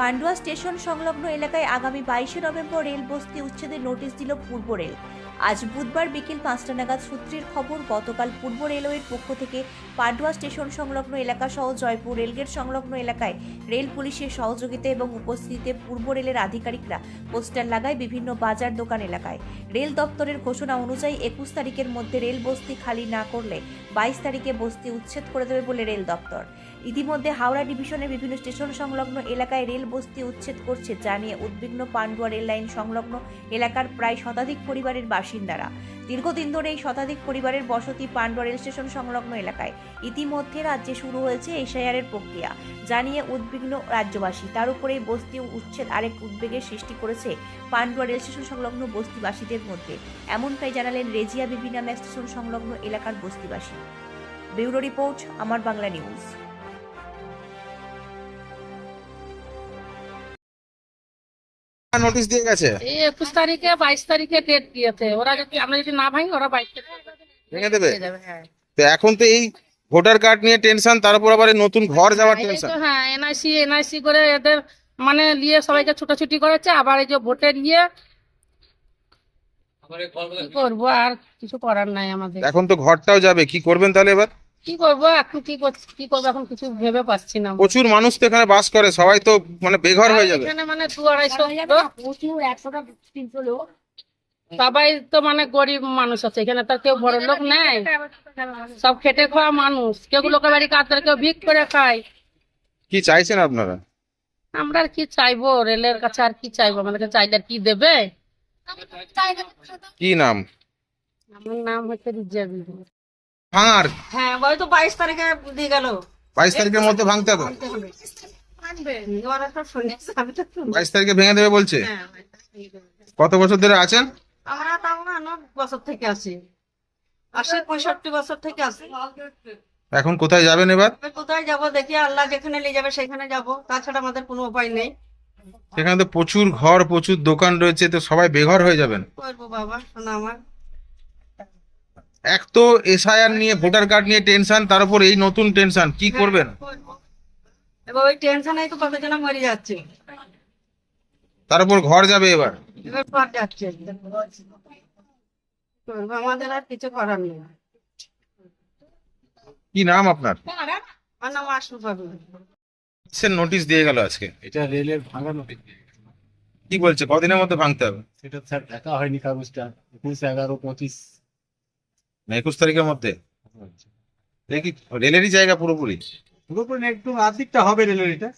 Pandua station সংলগ্ন এলাকায় আগামী বাইশে নভেম্বর রেল বস্তি উচ্ছেদের নোটিশ দিল পূর্ব রেল। আজ বুধবার বিকেল পাঁচটা নাগাদ সূত্রের খবর, গতকাল পূর্ব রেলওয়ের পক্ষ থেকে পান্ডুয়া স্টেশন সংলগ্ন এলাকা সহ জয়পুর রেলগেট সংলগ্ন এলাকায় রেল পুলিশের সহযোগিতা এবং উপস্থিতিতে পূর্ব রেলের আধিকারিকরা পোস্টার লাগায় বিভিন্ন বাজার দোকান এলাকায়। রেল দপ্তরের ঘোষণা অনুযায়ী একুশ তারিখের মধ্যে রেল বস্তি খালি না করলে বাইশ তারিখে বস্তি উচ্ছেদ করে দেবে বলে রেল দপ্তর। ইতিমধ্যে হাওড়া ডিভিশনের বিভিন্ন স্টেশন সংলগ্ন এলাকায় রেল বস্তি উচ্ছেদ করছে জানিয়ে উদ্বিগ্ন পান্ডুয়া রেল লাইন সংলগ্ন এলাকার প্রায় শতাধিক পরিবারের বাসিন্দারা। দীর্ঘদিন ধরে এই শতাধিক পরিবারের বসতি পান্ডুয়া রেল স্টেশন সংলগ্ন এলাকায়। ইতিমধ্যে রাজ্যে শুরু হয়েছে এসআইআরের প্রক্রিয়া জানিয়ে উদ্বিগ্ন রাজ্যবাসী। তার উপরে এই বস্তি উচ্ছেদ আরেক উদ্বেগের সৃষ্টি করেছে পান্ডুয়া রেল স্টেশন সংলগ্ন বস্তিবাসীদের মধ্যে। এমনটাই জানালেন রেজিয়া বিবি নামে স্টেশন সংলগ্ন এলাকার বস্তিবাসী। ব্যুরো রিপোর্ট, আমার বাংলা নিউজ। নোটিশ দিয়ে গেছে? এই একুশ তারিখে বাইশ তারিখে ডেট দিয়েছে। ওরা যদি আমরা যদি না ভাঙি ওরা বাইশ ভেঙে দেবে। হ্যাঁ। তো এখন তো এই ভোটার কার্ড নিয়ে টেনশন তার উপর আবার নতুন ঘর যাওয়ার টেনশন হ্যাঁ এনআইসি এনআইসি করে এদের মানে নিয়ে সবাইকে ছুটাছুটি করেছে আবার এই যে ভোটে নিয়ে করব আর কিছু করার নাই আমাদের। এখন তো ঘরটাও যাবে কি করবেন তাহলে এবার? কি করব? এখন কি করছি? কি করব? এখন কিছু ভেবে পাচ্ছি না। প্রচুর মানুষ তো এখানে বাস করে সবাই তো মানে বেঘর হয়ে যাবে। এখানে মানে দু আড়াইশো লোক। সবাই তো মানে গরিব মানুষ আছে এখানে তো কেউ বড় লোক নেই। সব খেটে খাওয়া মানুষ। কেউ লোকের বাড়ি কাতার কেউ ভিক করে খায়। কি চাইছেন আপনারা? আমরা আর কি চাইব? রেলের কাছে আর কি চাইব? আমাদেরকে চাইলে আর কি দেবে? কি নাম? আমার নাম হচ্ছে রিজা বিবি ভাঙার। হ্যাঁ ওই তো বাইশ তারিখে দিয়ে গেল। বাইশ তারিখের মধ্যে ভাঙতে হবে। বাইশ তারিখে ভেঙে দেবে বলছে? হ্যাঁ, কত বছর ধরে আছেন? আমরা তাও না অনেক বছর থেকে আছি। আশি পঁয়ষট্টি বছর থেকে আছি। এখন কোথায় যাবেন এবার? এবার কোথায় যাব দেখি আল্লাহ যেখানে নিয়ে যাবে সেখানে যাব। তাছাড়া আমাদের কোনো উপায় নেই। সেখানে তো প্রচুর ঘর প্রচুর দোকান রয়েছে তো সবাই বেঘর হয়ে যাবেন। করব বাবা শোনা আমার। এক তো এসআইআর নিয়ে ভোটার কার্ড নিয়ে টেনশন তার উপর এই নতুন টেনশন কি করবেন? করব। এবার ওই টেনশনেই তো কতজন মরে যাচ্ছে। তার উপর ঘর যাবে এবার। এবার পর যাচ্ছে। করব, আমাদের আর কিছু করার নেই। কি নাম আপনার? আমার নাম আশু কিসের নোটিশ দিয়ে গেল আজকে। এটা রেলের ভাঙা নোটিশ কি বলছে? কদিনের মধ্যে ভাঙতে হবে? সেটা স্যার দেখা হয়নি কাগজটা। একুশ এগারো পঁচিশ। একুশ তারিখের মধ্যে? কি রেলেরই জায়গা পুরোপুরি। পুরোপুরি না, একটু আর্ধেকটা হবে রেলের এটা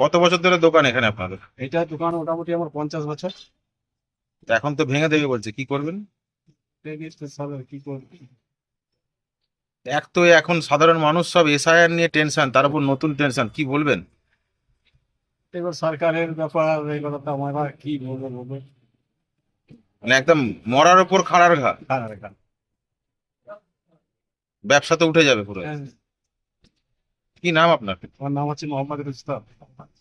কত বছর ধরে দোকান এখানে আপনাদের? এটা দোকান মোটামুটি আমার পঞ্চাশ বছর। তো এখন তো ভেঙে দেবে বলছে কি করবেন? দেখি কি করব। এক তো এখন সাধারণ মানুষ সব এসআইআর নিয়ে টেনশন তার উপর নতুন টেনশন কি বলবেন? এবার সরকারের ব্যাপার এগুলো তো আমার কি বলব বলব। মানে একদম মরার উপর খাড়ার ঘা ব্যবসা তো উঠে যাবে পুরো। কি নাম আপনার? আমার নাম হচ্ছে মোহাম্মদ রুস্তাম Jungle.